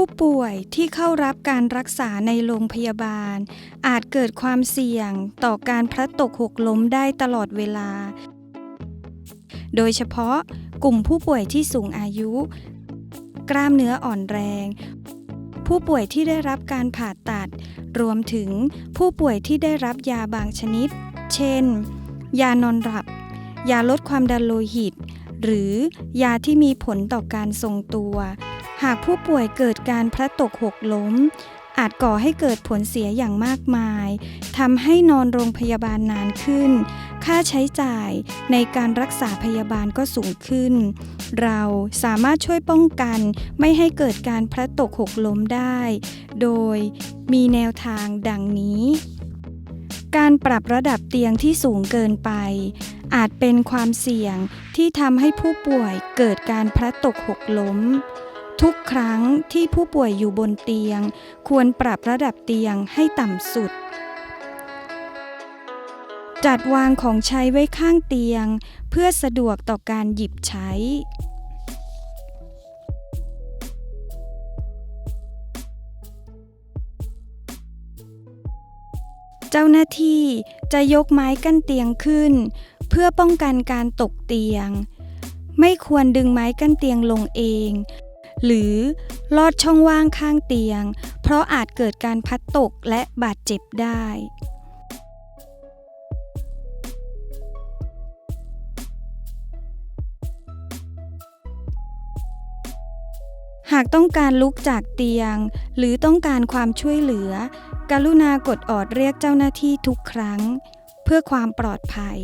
ผู้ป่วยที่เข้ารับการรักษาในโรงพยาบาล อาจเกิดความเสี่ยงต่อการพลัดตกหกล้มได้ตลอดเวลา โดยเฉพาะกลุ่มผู้ป่วยที่สูงอายุ กล้ามเนื้ออ่อนแรง ผู้ป่วยที่ได้รับการผ่าตัด รวมถึงผู้ป่วยที่ได้รับยาบางชนิด เช่น ยานอนหลับ ยาลดความดันโลหิต หรือยาที่มีผลต่อการทรงตัว หากผู้ป่วยเกิดการพลัดตกหกล้ม อาจก่อให้เกิดผลเสียอย่างมากมายทำให้นอนโรงพยาบาลนานขึ้น ค่าใช้จ่ายในการรักษาพยาบาลก็สูงขึ้น เราสามารถช่วยป้องกันไม่ให้เกิดการพลัดตกหกล้มได้ โดยมีแนวทางดังนี้ การปรับระดับเตียงที่สูงเกินไปอาจเป็นความเสี่ยงที่ทำให้ผู้ป่วยเกิดการพลัดตกหกล้ม ทุกครั้งที่ผู้ป่วยอยู่บนเตียง ควรปรับระดับเตียงให้ต่ำสุด จัดวางของใช้ไว้ข้างเตียง เพื่อสะดวกต่อการหยิบใช้ เจ้าหน้าที่จะยกไม้กั้นเตียงขึ้น เพื่อป้องกันการตกเตียง ไม่ควรดึงไม้กั้นเตียงลงเอง หรือลอดช่องว่างข้างเตียง เพราะอาจเกิดการพัดตกและบาดเจ็บได้ หากต้องการลุกจากเตียง หรือต้องการความช่วยเหลือ กรุณากดออดเรียกเจ้าหน้าที่ทุกครั้ง เพื่อความปลอดภัย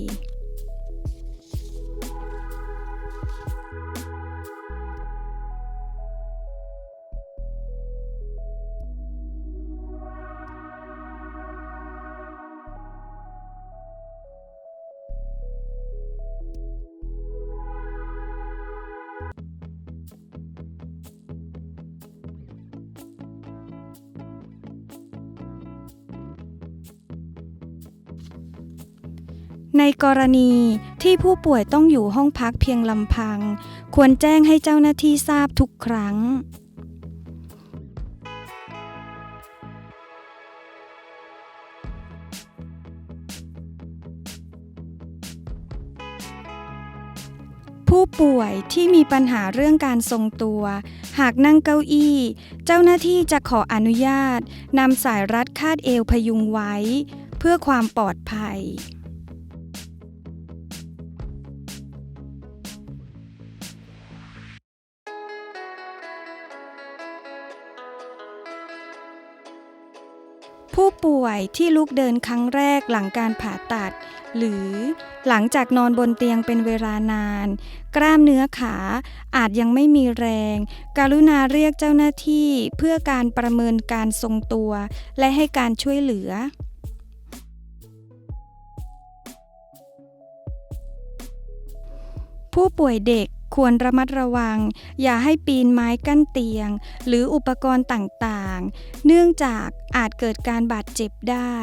ในกรณีที่ผู้ป่วยต้องอยู่ห้องพักเพียงลำพัง ควรแจ้งให้เจ้าหน้าที่ทราบทุกครั้ง ผู้ป่วยที่มีปัญหาเรื่องการทรงตัว หากนั่งเก้าอี้ เจ้าหน้าที่จะขออนุญาตนำสายรัดคาดเอวพยุงไว้ เพื่อความปลอดภัย ผู้ป่วยที่ลุกเดินครั้งแรกหลังการผ่าตัด หรือหลังจากนอนบนเตียงเป็นเวลานาน กล้ามเนื้อขาอาจยังไม่มีแรงกรุณาเรียกเจ้าหน้าที่เพื่อการประเมินการทรงตัว และให้การช่วยเหลือผู้ป่วยเด็ก ควรระมัดระวัง อย่าให้ปีนไม้กั้นเตียง หรืออุปกรณ์ต่างๆ เนื่องจากอาจเกิดการบาดเจ็บได้